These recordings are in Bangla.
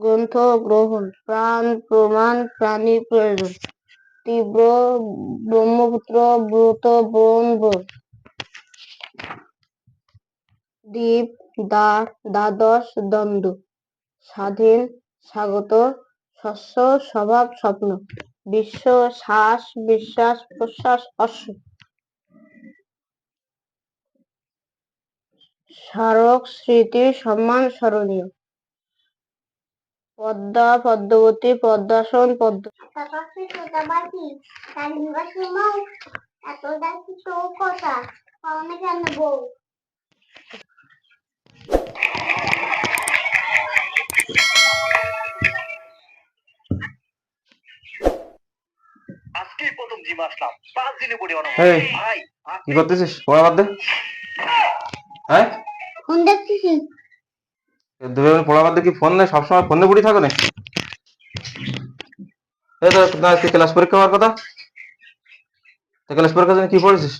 গ্রন্থ, গ্রহণ, প্রাণ, প্রমাণ, প্রাণী প্রয়োজন তীব্র ব্রহ্মপুত্র, ব্রত ব্রত দ্বীপ, দা, দ্বাদশ দ্বন্দ্ব, স্বাধীন, স্বাগত, শস্য, স্বভাব, স্বপ্ন, বিশ্ব, শ্বাস, বিশ্বাস, প্রশ্বাস, অশ্ব। স্মারক, স্মৃতি, সম্মান, স্মরণীয়। পদ্মা পদ্মবতী পদ্মাসন পদ্ম আজকেই প্রথম জিম আসলাম। পাঁচ দিনে পড়ে অনেক ভাই কি করতেছিস? পড়া বাদ দে। হ্যাঁ? ফোন ফোন নেই সবসময় ফোন পড়ি থাকো না ক্লাস পরীক্ষা কথা। ক্লাস কি পড়েছিস?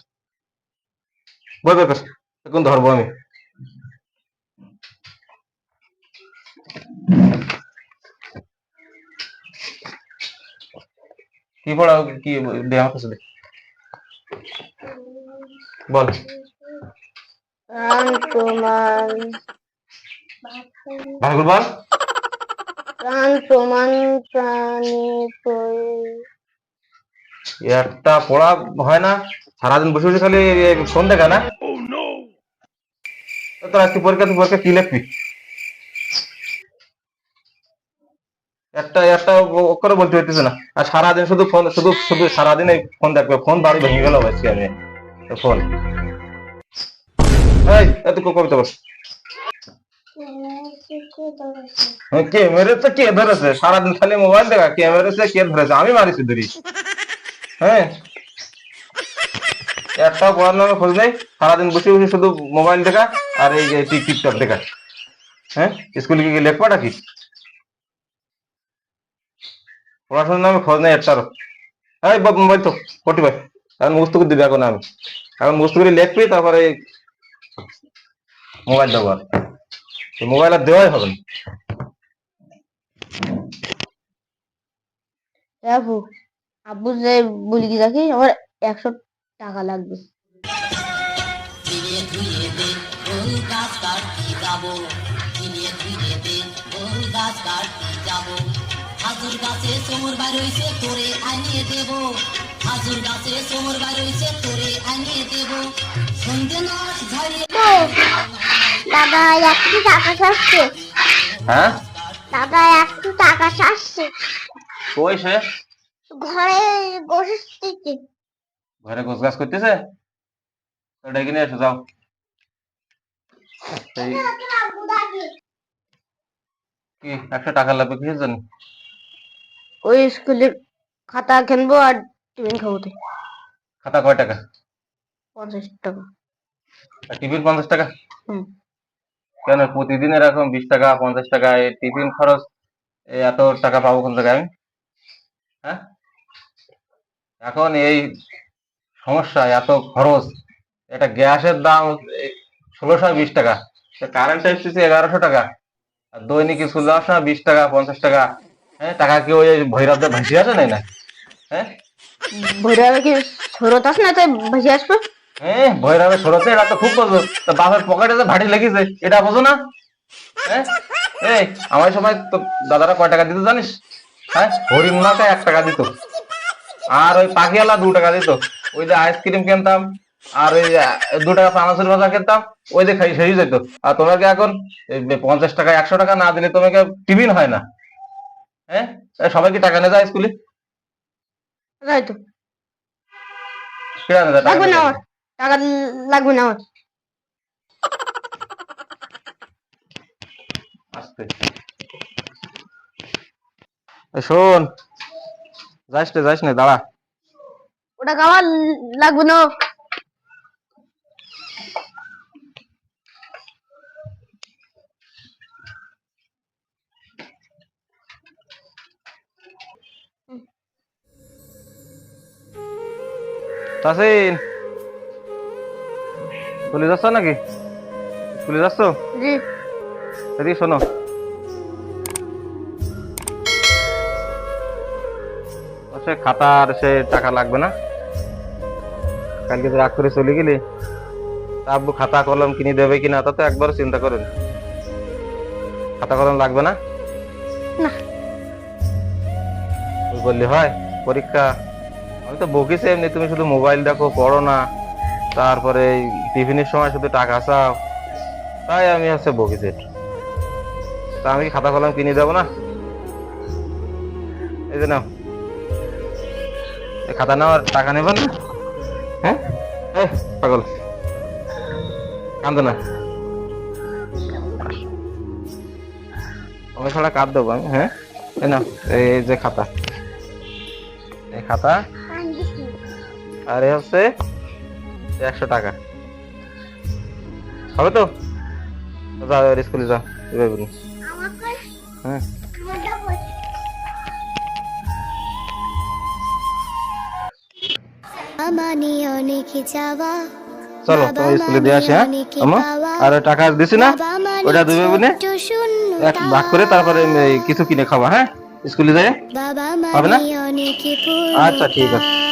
ধরবো আমি। কি কি বল। প্রমাণ ভালো প্রাণ প্রমাণ প্রাণী একটা পড়া হয় না? সারাদিন বসে বসে খালি ফোন দেখা না? তোর আজকে পরীক্ষা তুই পরীক্ষা কি লিখবি? একটা একটা করে বলতে না। আর সারাদিন শুধু ফোন শুধু শুধু সারাদিন এই ফোন দেখবে। ফোন বাড়ি ভেঙে গেল আজকে আমি। ফোন। এই এত কবিতা হ্যাঁ, কে কে ধরেছে? সারাদিন খালি মোবাইল দেখা, কে কে আমি মারিছি ধরি। হ্যাঁ? একটা পড়ার নামে খোঁজ নেই, সারাদিন বসে বসে শুধু মোবাইল দেখা আর এই টিকটক দেখা। হ্যাঁ? স্কুলে কি লেখবাটা কি পড়াশোনার নামে খোঁজ নেই একটারও এই বাপ মোবাইল তো ফটি ভাই। এখন মুখস্থ করে দিবি এখন আমি। এখন মুখস্থ করে লিখবি, তারপরে মোবাইল দেবো মোবাইল আর দেওয়াই হবে না। আবু আব্বু যে বলি কি দেখি? আমার একশো টাকা লাগবে। হাজুর গাছে সোমর বার হইছে তোরে আনিয়ে দেব হাজুর গাছে সোমর বার হইছে তোরে আনিয়ে দেব সন্ধে নাচ ঝাড়িয়ে দাদা একটু টাকা চাচ্ছে। হ্যাঁ? দাদা একটু টাকা চাচ্ছে। কই সে? ঘরে বসেছে। ঘরে গোছ গাছ করতেছে ডেকে নিয়ে এসো যাও। কি একশো টাকা লাগবে কিসের জন্য? ওই স্কুলে খাতা কিনবো আর টিফিন খাব তো খাতা কয় টাকা? পঞ্চাশ টাকা। আর টিফিন পঞ্চাশ টাকা? হুম। কেন প্রতিদিন এরকম বিশ টাকা, পঞ্চাশ টাকা, এই টিফিন খরচ এত টাকা পাবো কোন জায়গায় আমি? হ্যাঁ? এখন এই সমস্যা, এত খরচ, এটা গ্যাসের দাম ষোলোশো বিশ টাকা কারেন্ট এসেছে এগারোশো টাকা, আর দৈনিক স্কুল বিশ টাকা, পঞ্চাশ টাকা হ্যাঁ? টাকা কি ওই ভৈরবদের ভাসি আসে নাই না? হ্যাঁ? ভৈরবে কি স্রোত আছে না তাই ভেসে আসবে? হ্যাঁ ভৈরবে সরতে এটা তো খুব বোঝো তা বাবার পকেটে ভাটি লেগেছে এটা বোঝো না? হ্যাঁ এই আমার সময় তো দাদারা কয় টাকা দিত জানিস? হ্যাঁ এক টাকা দিত। আর ওই দু টাকা দিত। ওই যে আইসক্রিম কিনতাম আর ওই আহ, দু টাকা পানাসুর ভাজা ওই যে খাই সেই যেত। আর তোমাকে এখন পঞ্চাশ টাকা একশো টাকা না দিলে তোমাকে টিফিন হয় না। হ্যাঁ সবাই কি টাকা নিয়ে যায় স্কুলে? তাই তো। টাকা টাকা লাগবে না আমার। শোন যাইস নে যাইস নে দাঁড়া। ওটা আমার লাগবে না। তাসিন। চলে যাচ্ছ নাকি? চলে যাচ্ছ এদিকে শোনো। সে খাতা আর সে টাকা লাগবে না। কালকে রাগ করে চলে গেলি। আব্বু খাতা কলম কিনে দেবে কিনা তা তো একবার চিন্তা করেন। খাতা কলম লাগবে না? বললি হয় পরীক্ষা। আমি তো বকিস এমনি তুমি শুধু মোবাইল দেখো পড়ো না। তারপরে টিফিনের সময় শুধু টাকা চাও তাই আমি হচ্ছে বকিছি একটু। তা আমি কি খাতা কলম কিনে দেবো না? এই যে নাও। এই খাতা নাও আর টাকা নেবেন না? হ্যাঁ? এই পাগল। কান্দো না। আমি ছাড়া কাঁদ দেবো আমি হ্যাঁ? এই নাও এই যে খাতা। এই খাতা। আর হচ্ছে একশো টাকা। হবে তো? যাও এবার স্কুলে যাও এবার বলি। হ্যাঁ চলো তোমার স্কুলে দিয়ে আসি হ্যাঁ? আর টাকা দিছি না? ওটা দেবে বলে এক ভাগ করে তারপরে কিছু কিনে খাবা হ্যাঁ? স্কুলে যাই। হবে না? মানে আচ্ছা ঠিক আছে।